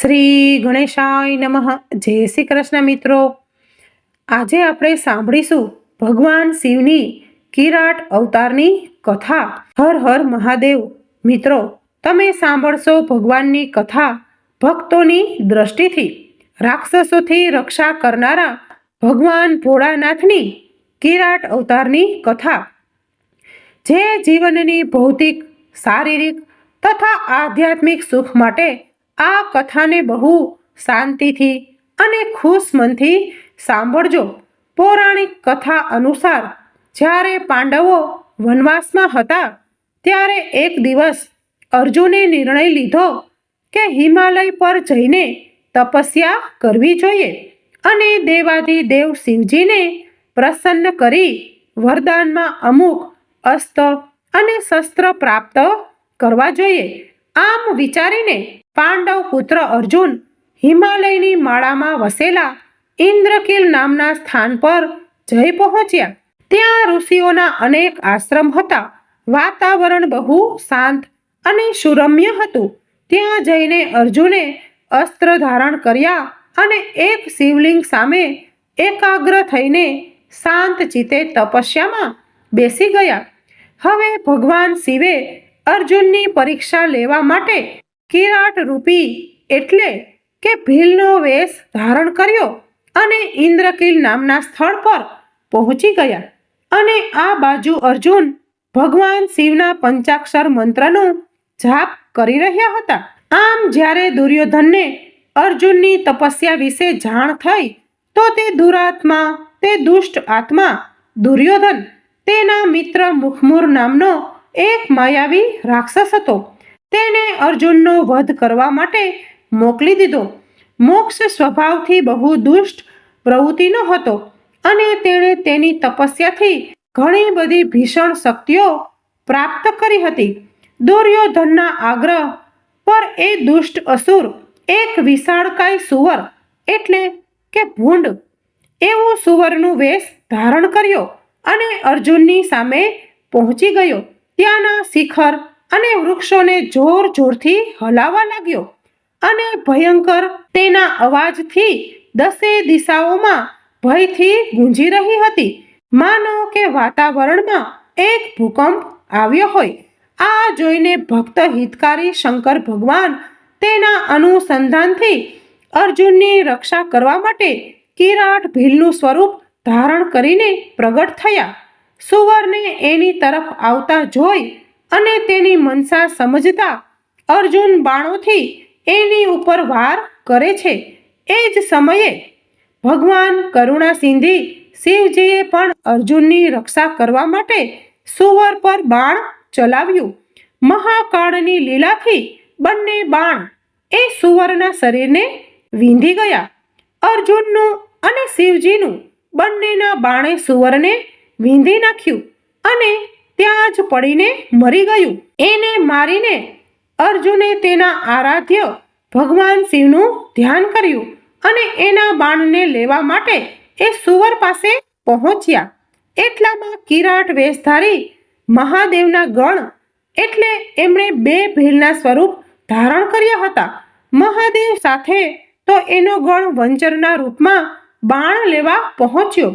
શ્રી ગણેશાય નમઃ. જય શ્રી કૃષ્ણ મિત્રો. આજે આપણે સાંભળીશું ભગવાન શિવની કિરાટ અવતારની કથા. હર હર મહાદેવ. મિત્રો, તમે સાંભળશો ભગવાનની કથા ભક્તોની દ્રષ્ટિથી. રાક્ષસોથી રક્ષા કરનારા ભગવાન ભોળાનાથની કિરાટ અવતારની કથા. જે જીવનની ભૌતિક, શારીરિક તથા આધ્યાત્મિક સુખ માટે આ કથાને બહુ શાંતિથી અને ખુશ મનથી સાંભળજો. પૌરાણિક કથા અનુસાર જ્યારે પાંડવો વનવાસમાં હતા, ત્યારે એક દિવસ અર્જુને નિર્ણય લીધો કે હિમાલય પર જઈને તપસ્યા કરવી જોઈએ અને દેવાધિદેવ શિવજીને પ્રસન્ન કરી વરદાનમાં અમુક અસ્ત્ર અને શસ્ત્ર પ્રાપ્ત કરવા જોઈએ. આમ વિચારીને પાંડવ પુત્ર અર્જુન હિમાલયની માળામાં વસેલા ઇન્દ્રકીલ નામના સ્થાન પર જઈ પહોંચ્યા. ત્યાં ઋષિઓના અનેક આશ્રમ હતા. વાતાવરણ બહુ શાંત અને સુરમ્ય હતું. ત્યાં જઈને અર્જુને અસ્ત્ર ધારણ કર્યા અને એક શિવલિંગ સામે એકાગ્ર થઈને શાંત ચિત્તે તપસ્યામાં બેસી ગયા. હવે ભગવાન શિવે અર્જુનની પરીક્ષા લેવા માટે કિરાટ રૂપી એટલે કે ભીલનો વેશ ધારણ કર્યો અને ઇન્દ્રકીલ નામના સ્થળ પર પહોંચી ગયા. અને આ બાજુ અર્જુન ભગવાન શિવના પંચાક્ષર મંત્રનો જાપ કરી રહ્યા હતા. આમ જ્યારે દુર્યોધનને અર્જુનની તપસ્યા વિશે જાણ થઈ, તો તે દુરાત્મા, તે દુષ્ટ આત્મા, દુર્યોધન, તેના મિત્ર મુખમુર નામનો એક માયાવી રાક્ષસ હતો. તેને અર્જુનનો વધ કરવા માટે મોકલી દીધો. મોક્ષ સ્વભાવથી બહુ દુષ્ટ પ્રવૃત્તિનો હતો અને તેણે તેની તપસ્યાથી ઘણી બધી ભીષણ શક્તિઓ પ્રાપ્ત કરી હતી. દુર્યોધનના આગ્રહ પર એ દુષ્ટ અસુર એક વિશાળકાય સુવર એટલે કે ભૂંડ એવું સુવરનું વેશ ધારણ કર્યો અને અર્જુનની સામે પહોંચી ગયો. ત્યાંના શિખર અને વૃક્ષોને જોર જોરથી હલાવવા લાગ્યો અને ભયંકર તેના અવાજથી દસે દિશાઓમાં ભયથી ગુંજી રહી હતી. માનો કે વાતાવરણમાં એક ભૂકંપ આવ્યો હોય. આ જોઈને ભક્ત હિતકારી શંકર ભગવાન તેના અનુસંધાનથી અર્જુનની રક્ષા કરવા માટે કિરાટ ભીલનું સ્વરૂપ ધારણ કરીને પ્રગટ થયા. સુવરને એની તરફ આવતા જોઈ અને તેની મનસા સમજતા અર્જુન બાણોથી એની ઉપર વાર કરે છે. એ જ સમયે ભગવાન કરુણા સિંધી શિવજીએ પણ અર્જુનની રક્ષા કરવા માટે સુવર પર બાણ ચલાવ્યું. મહાકાળની લીલાથી બંને બાણ એ સુવરના શરીરને વીંધી ગયા. અર્જુનનું અને શિવજીનું બંનેના બાણે સુવરને વીંધી નાખ્યું અને ત્યાં જ પડીને મરી ગયું. એને મારીને અર્જુને તેના આરાધ્ય ભગવાન શિવનું ધ્યાન કર્યું અને એના બાણને લેવા માટે એ સુવર પાસે પહોંચ્યા. એટલામાં કિરાટ વેશધારી મહાદેવના ગણ એટલે એમણે બે ભીલના સ્વરૂપ ધારણ કર્યા હતા. મહાદેવ સાથે તો એનો ગણ વંચરના રૂપમાં બાણ લેવા પહોંચ્યો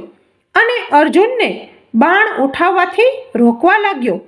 અને અર્જુનને બાણ ઉઠાવવાથી રોકવા લાગ્યો.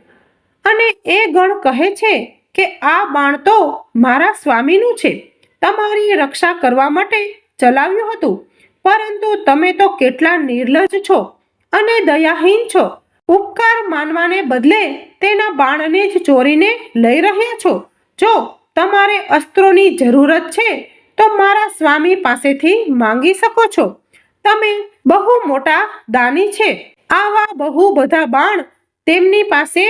અને એ ગણ કહે છે કે, આ બાણ તો મારા સ્વામીનું છે. તમારી રક્ષા કરવા માટે ચલાવ્યું હતું. પરંતુ તમે તો કેટલા નિર્લજ છો અને દયાહીન છો. ઉપકાર માનવાને બદલે તેના બાણને જ ચોરીને લઈ રહ્યા છો. જો તમારે અસ્ત્રોની જરૂરત છે, તો મારા સ્વામી પાસેથી માંગી શકો છો. તમે બહુ મોટા દાની છે. આવા બહુ બધા બાણ તેમની પાસે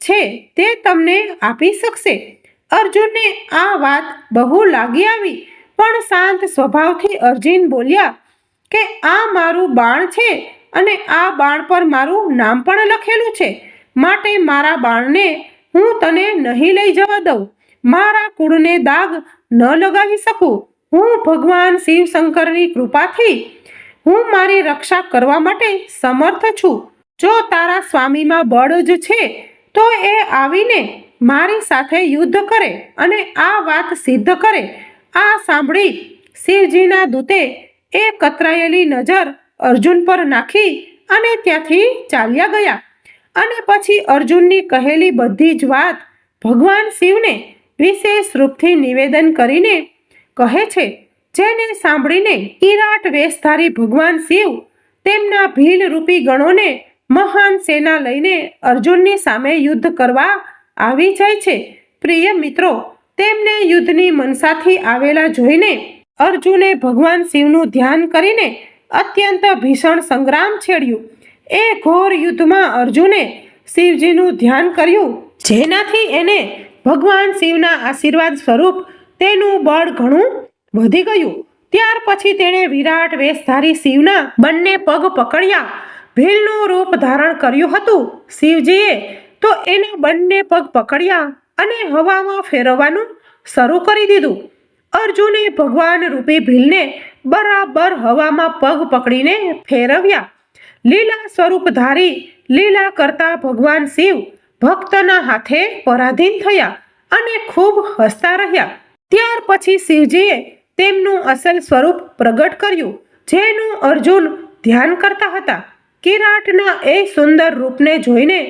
છે, તે તમને આપી શકશે. અર્જુનને આ વાત બહુ લાગી આવી, પણ શાંત સ્વભાવથી અર્જુન બોલ્યા કે આ મારું બાણ છે અને આ બાણ પર મારું નામ પણ લખેલું છે. માટે મારા બાણને હું તને નહીં લઈ જવા દઉં. મારા કુળને દાગ ન લગાવી શકું. હું ભગવાન શિવ શંકરની કૃપાથી હું મારી રક્ષા કરવા માટે સમર્થ છું. જો તારા સ્વામીમાં બળ જ છે, તો એ આવીને મારી સાથે યુદ્ધ કરે અને આ વાત સિદ્ધ કરે. આ સાંભળી શિવજીના દૂતે એ કતરાયેલી નજર અર્જુન પર નાખી અને ત્યાંથી ચાલ્યા ગયા. અને પછી અર્જુનની કહેલી બધી જ વાત ભગવાન શિવને વિશેષ રૂપથી નિવેદન કરીને કહે છે જેને સાંભળીને કિરાટ વેશધારી ભગવાન શિવ તેમના ભીલ રૂપી ગણોને મહાન સેના લઈને અર્જુનની સામે યુદ્ધ કરવા આવી જાય છે. પ્રિય મિત્રો, તેમને યુદ્ધની મનસાથી આવેલા જોઈને અર્જુને ભગવાન શિવનું ધ્યાન કરીને અત્યંત ભીષણ સંગ્રામ છેડ્યું. એ ઘોર યુદ્ધમાં અર્જુને શિવજીનું ધ્યાન કર્યું, જેનાથી એને ભગવાન શિવના આશીર્વાદ સ્વરૂપ તેનું બળ ઘણું વધી ગયું. ત્યાર પછી તેણે વિરાટ વેશધારી શિવના બંને પગ પકડ્યા. ભીલનું રૂપ ધારણ કર્યું હતું. શિવજીએ તો એના બંને પગ પકડ્યા અને હવામાં ફેરવવાનું શરૂ કરી દીધું. અર્જુને ભગવાન રૂપી ભીલને બરાબર હવામાં પગ પકડીને ફેરવ્યા. લીલા સ્વરૂપધારી લીલા કરતા ભગવાન શિવ ભક્તના હાથે પરાધીન થયા અને ખૂબ હસતા રહ્યા. ત્યાર પછી શિવજીએ તેમનું અસલ સ્વરૂપ પ્રગટ કર્યું, જેનું અર્જુન ધ્યાન કરતા હતા. કિરાટના એ સુંદર રૂપને જોઈને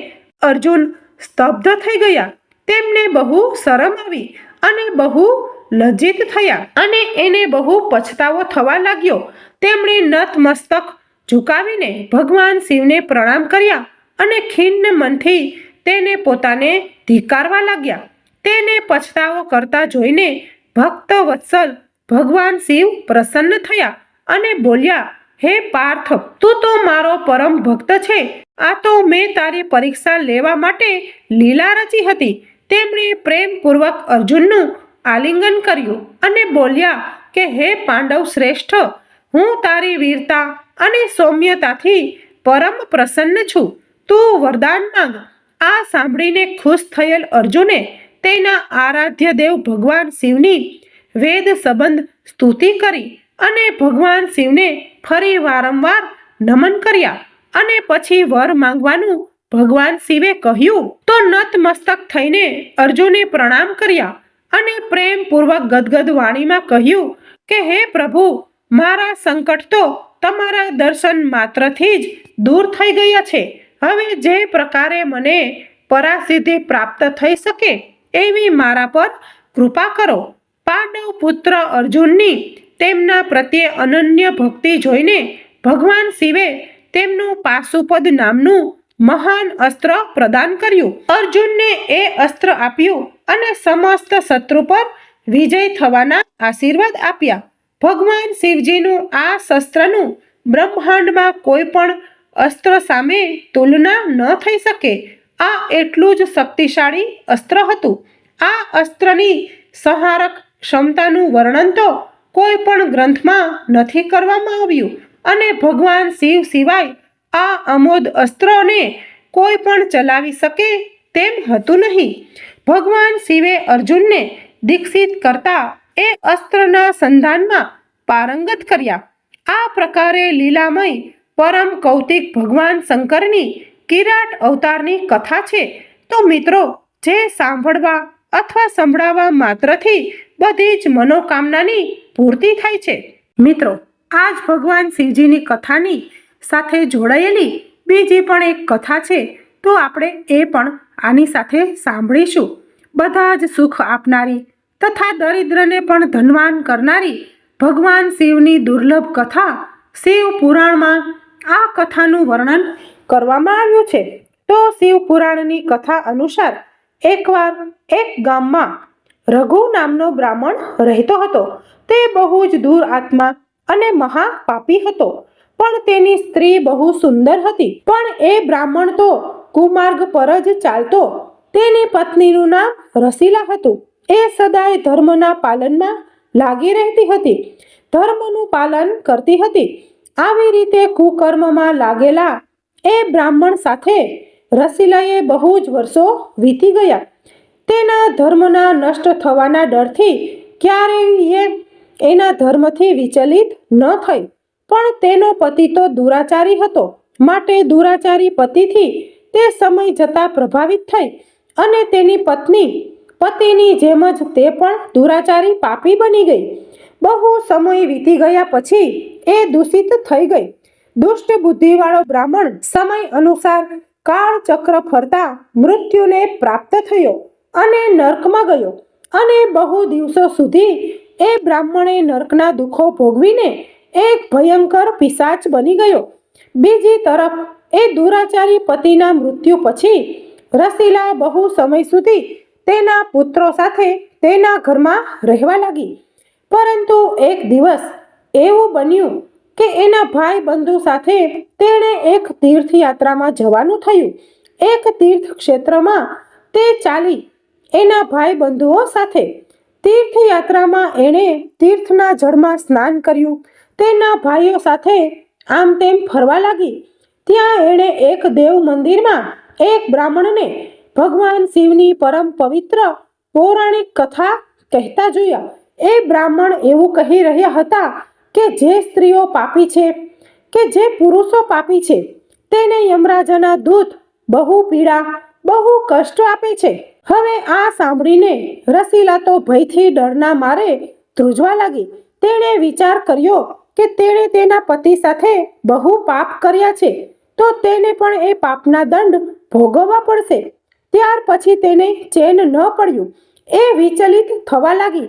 અર્જુન સ્તબ્ધ થઈ ગયા. તેમને બહુ શરમ આવી અને બહુ લજ્જિત થયા અને એને બહુ પછતાવો થવા લાગ્યો. તેમણે નતમસ્તક ઝુકાવીને ભગવાન શિવને પ્રણામ કર્યા અને ખિન્ન મનથી તેને પોતાને ધિકારવા લાગ્યા. તેને પછતાવો કરતા જોઈને ભક્ત વત્સલ ભગવાન શિવ પ્રસન્ન થયા અને બોલ્યા, હે પાર્થ, તું તો મારો પરમ ભક્ત છે. આ તો મેં તારી પરીક્ષા લેવા માટે લીલા રચી હતી. તેમણે પ્રેમપૂર્વક અર્જુનનું આલિંગન કર્યું અને બોલ્યા કે, હે પાંડવ શ્રેષ્ઠ, હું તારી વીરતા અને સૌમ્યતાથી પરમ પ્રસન્ન છું. તું વરદાન માંગ. આ સાંભળીને ખુશ થયેલ અર્જુને તેના આરાધ્ય દેવ ભગવાન શિવની વેદ સંબંધ સ્તુતિ કરી અને ભગવાન શિવને ફરી વારંવાર નમન કર્યા અને પછી વર માંગવાનું ભગવાન શિવે કહ્યું. તો નતમસ્તક થઈને અર્જુને પ્રણામ કર્યા અને પ્રેમપૂર્વક ગદગદ વાણીમાં કહ્યું કે, હે પ્રભુ, મારા સંકટ તો તમારા દર્શન માત્રથી જ દૂર થઈ ગયા છે. હવે જે પ્રકારે મને પરાસિદ્ધિ પ્રાપ્ત થઈ શકે એવી મારા પર કૃપા કરો. પાંડવ પુત્ર અર્જુનની તેમના પ્રત્યે અનન્ય ભક્તિ જોઈને ભગવાન શિવે તેમનું પાશુપદ નામનું મહાન અસ્ત્ર પ્રદાન કર્યું. અર્જુનને એ અસ્ત્ર આપ્યું અને સમસ્ત શત્રુ પર વિજય થવાના આશીર્વાદ આપ્યા. ભગવાન શિવજીનું આ શસ્ત્રનું બ્રહ્માંડમાં કોઈ પણ અસ્ત્ર સામે તુલના ન થઈ શકે. આ એટલું જ શક્તિશાળી અસ્ત્ર હતું. આ અસ્ત્રની સંહારક ક્ષમતાનું વર્ણન તો કોઈ પણ ગ્રંથમાં નથી કરવામાં આવ્યું. અને ભગવાન શિવ સિવાય આ અમોદ અસ્ત્રોને કોઈ પણ ચલાવી શકે તેમ હતું નહીં. ભગવાન શિવે અર્જુનને દીક્ષિત કરતા એ અસ્ત્રના સંધાનમાં પારંગત કર્યા. આ પ્રકારે લીલામય પરમ કૌતિક ભગવાન શંકરની કિરાટ અવતારની કથા છે. તો મિત્રો, જે સાંભળવા અથવા સંભળાવવા માત્રથી બધી જ મનોકામનાની પૂર્તિ થાય છે. મિત્રો, આજ ભગવાન શિવજીની કથાની સાથે જોડાયેલી બીજી પણ એક કથા છે, તો આપણે એ પણ આની સાથે સાંભળીશું. બધા જ સુખ આપનારી તથા દરિદ્રને પણ ધનવાન કરનારી ભગવાન શિવની દુર્લભ કથા શિવ પુરાણમાં આ કથાનું વર્ણન કરવામાં આવ્યું છે. તો શિવ પુરાણની કથા અનુસાર એકવાર એક ગામમાં રઘુ નામનો બ્રાહ્મણ રહેતો હતો. તે બહુ જ દૂર આત્મા અને મહાપાપી હતો. પણ તેની સ્ત્રી બહુ સુંદર હતી. પણ એ બ્રાહ્મણ તો કુમાર્ગ પર જ ચાલતો. તેની પત્નીનું નામ રસીલા હતું. એ સદાય ધર્મના પાલનમાં લાગી રહેતી હતી. ધર્મનું પાલન કરતી હતી. આવી રીતે કુકર્મમાં લાગેલા એ બ્રાહ્મણ સાથે રસીલાએ બહુ જ વર્ષો વીતી ગયા. તેના ધર્મના નષ્ટ થવાના ડરથી ક્યારેય એના ધર્મથી વિચલિત ન થઈ. પણ તેનો પતિ તો દુરાચારી હતો. માટે દુરાચારી પતિથી તે સમય જતાં પ્રભાવિત થઈ અને તેની પત્ની, પતિની જેમ જ તે પણ દુરાચારી પાપી બની ગઈ. બહુ સમય વીતી ગયા પછી એ દૂષિત થઈ ગઈ. દુષ્ટ બુદ્ધિવાળો બ્રાહ્મણ સમય અનુસાર કાળચક્ર ફરતા મૃત્યુને પ્રાપ્ત થયો. અને નર્કમાં ગયો. અને બહુ દિવસો સુધી એ બ્રાહ્મણે નર્કના દુઃખો ભોગવીને એક ભયંકર પિશાચ બની ગયો. બીજી તરફ, એ દુરાચારી પતિના મૃત્યુ પછી રસીલા બહુ સમય સુધી તેના પુત્રો સાથે તેના ઘરમાં રહેવા લાગી. પરંતુ એક દિવસ એવું બન્યું કે એના ભાઈ બંધુ સાથે તેણે એક તીર્થયાત્રામાં જવાનું થયું. એક તીર્થ ક્ષેત્રમાં તે ચાલી એના ભાઈ બંધુઓ સાથે તીર્થયાત્રામાં એણે તીર્થના જળમાં સ્નાન કર્યું. તેના ભાઈઓ સાથે આમ તેમ ફરવા લાગી. ત્યાં એણે એક દેવ મંદિરમાં એક બ્રાહ્મણને ભગવાન શિવની પરમ પવિત્ર પૌરાણિક કથા કહેતા જોયા. એ બ્રાહ્મણ એવું કહી રહ્યા હતા કે જે સ્ત્રીઓ પાપી છે કે જે પુરુષો પાપી છે, તેને યમરાજાના દૂત બહુ પીડા, બહુ કષ્ટ આપે છે. હવે આ સાંભળીને રસીલા તો ભયથી ડરના મારે ધ્રુજવા લાગી. તેણે વિચાર કર્યો કે તેણે તેના પતિ સાથે બહુ પાપ કર્યા છે, તો તેને પણ એ પાપના દંડ ભોગવવા પડશે. ત્યાર પછી તેને ચેન ન પડ્યું. એ વિચલિત થવા લાગી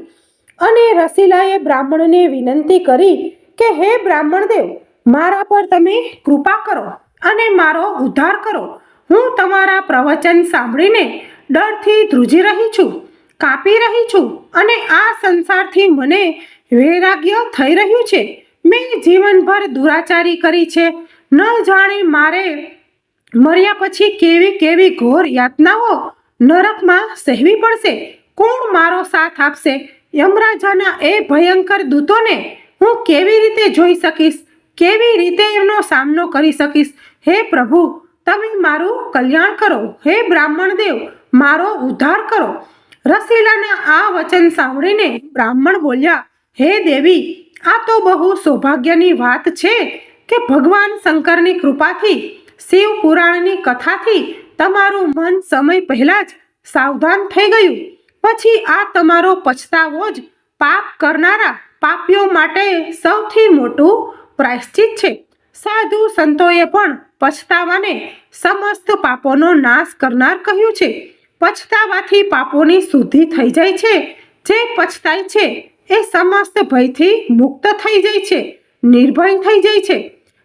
અને રસીલાએ બ્રાહ્મણને વિનંતી કરી કે, હે બ્રાહ્મણ દેવ મારા પર તમે કૃપા કરો અને મારો ઉદ્ધાર કરો. હું તમારા પ્રવચન સાંભળીને ડરથી ધ્રુજી રહી છું, કાપી રહી છું અને આ સંસારથી મને વૈરાગ્ય થઈ રહ્યું છે. મેં જીવનભર દુરાચારી કરી છે. ન જાણે મારે મર્યા પછી કેવી કેવી ઘોર યાતનાઓ નરકમાં સહેવી પડશે. કોણ મારો સાથ આપશે? યમરાજાના એ ભયંકર દૂતોને હું કેવી રીતે જોઈ શકીશ? કેવી રીતે એમનો સામનો કરી શકીશ? હે પ્રભુ, તમે મારું કલ્યાણ કરો. હે બ્રાહ્મણ દેવ મારો ઉદ્ધાર કરો. રસીલાના આ વચન સાંભળીને બ્રાહ્મણ બોલ્યા, હે દેવી, આ તો બહુ સૌભાગ્યની વાત છે કે ભગવાન શંકરની કૃપાથી, શિવ પુરાણની કથાથી તમારું મન સમય પહેલા જ સાવધાન થઈ ગયું. પછી આ તમારો પછતાવો જ પાપ કરનારા પાપીઓ માટે સૌથી મોટું પ્રાયશ્ચિત છે. સાધુ સંતોએ પણ પછતાવાને સમસ્ત પાપોનો નાશ કરનાર કહ્યું છે. પછતાવાથી પાપોની શુદ્ધિ થઈ જાય છે. જે પછતાય છે એ સમસ્ત ભયથી મુક્ત થઈ જાય છે, નિર્ભય થઈ જાય છે.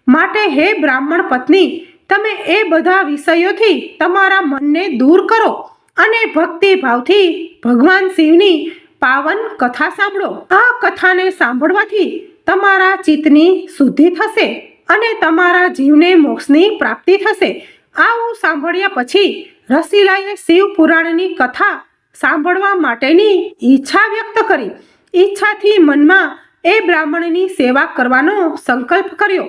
માટે હે બ્રાહ્મણ પત્ની, તમે એ બધા વિષયોથી તમારા મનને દૂર કરો અને ભક્તિ ભાવથી ભગવાન શિવની પાવન કથા સાંભળો. આ કથાને સાંભળવાથી તમારા ચિત્તની શુદ્ધિ થશે અને તમારા જીવને મોક્ષની પ્રાપ્તિ થશે. આવું સાંભળ્યા પછી રસીલાએ શિવ પુરાણની કથા સાંભળવા માટેની ઈચ્છા વ્યક્ત કરી. ઈચ્છાથી મનમાં એ બ્રાહ્મણની સેવા કરવાનો સંકલ્પ કર્યો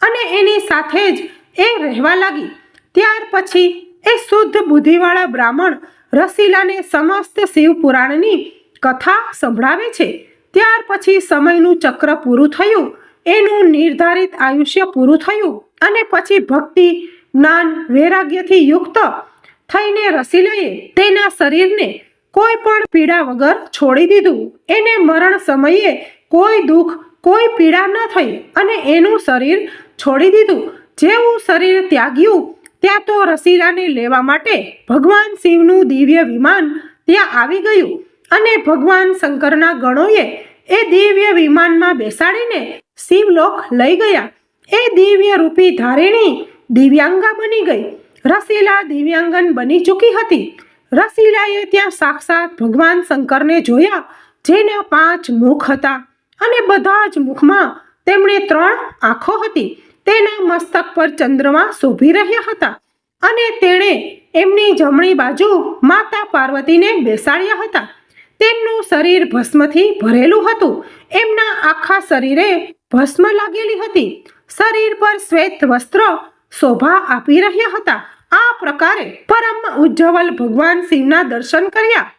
અને એની સાથે જ એ રહેવા લાગી. ત્યાર પછી એ શુદ્ધ બુદ્ધિવાળા બ્રાહ્મણ રસીલાને સમસ્ત શિવ પુરાણની કથા સંભળાવે છે. ત્યાર પછી સમયનું ચક્ર પૂરું થયું. એનું નિર્ધારિત આયુષ્ય પૂરું થયું અને પછી ભક્તિ, જ્ઞાન, વૈરાગ્યથી યુક્ત થઈને રસીલાએ તેના શરીરને કોઈ પણ પીડા વગર છોડી દીધું. એને મરણ સમયે કોઈ દુઃખ, કોઈ પીડા ન થઈ અને એનું શરીર છોડી દીધું. જેવું શરીર ત્યાગ્યું, ત્યાં તો રસીલાને લેવા માટે ભગવાન શિવનું દિવ્ય વિમાન ત્યાં આવી ગયું અને ભગવાન શંકરના ગણોએ એ દિવ્ય વિમાનમાં બેસાડીને શિવલોક લઈ ગયા. એ દિવ્ય રૂપી ધારિણી દિવ્યાંગા બની ગઈ. રસીલા દિવ્યાંગન બની ચૂકી હતી. રસીલાએ ત્યાં સાક્ષાત ભગવાન શંકરને જોયા, જેના પાંચ મુખ હતા અને બધા જ મુખમાં તેમણે ત્રણ આંખો હતી. તેના મસ્તક પર ચંદ્રમા શોભી રહ્યા હતા અને તેણે એમની જમણી બાજુ માતા પાર્વતીને બેસાડ્યા હતા. તેમનું શરીર ભસ્મથી ભરેલું હતું. એમના આખા શરીરે ભસ્મ લાગેલી હતી. શરીર પર શ્વેત વસ્ત્ર શોભા આપી રહ્યા હતા. આ પ્રકારે પરમ ઉજ્જવલ ભગવાન શિવના દર્શન કર્યા.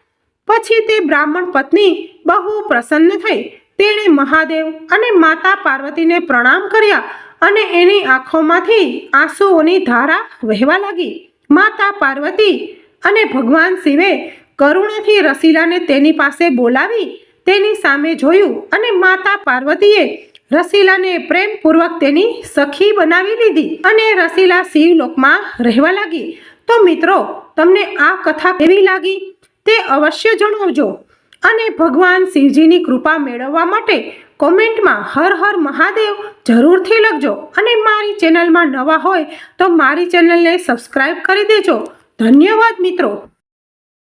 પછી તે બ્રાહ્મણ પત્ની બહુ પ્રસન્ન થઈ. તેણે મહાદેવ અને માતા પાર્વતીને પ્રણામ કર્યા અને એની આંખોમાંથી આંસુઓની ધારા વહેવા લાગી. માતા પાર્વતી અને ભગવાન શિવે કરુણાથી રસીલાને તેની પાસે બોલાવી, તેની સામે જોયું અને માતા પાર્વતીએ રસીલાને પ્રેમપૂર્વક તેની સખી બનાવી લીધી અને રસીલા શિવલોકમાં રહેવા લાગી. તો મિત્રો, તમને આ કથા કેવી લાગી? તે અવશ્ય જણાવજો. અને ભગવાન શિવજીની કૃપા મેળવવા માટે કોમેન્ટમાં હર હર મહાદેવ જરૂરથી લખજો. અને મારી ચેનલમાં નવા હોય તો મારી ચેનલને સબસ્ક્રાઈબ કરી દેજો. ધન્યવાદ મિત્રો.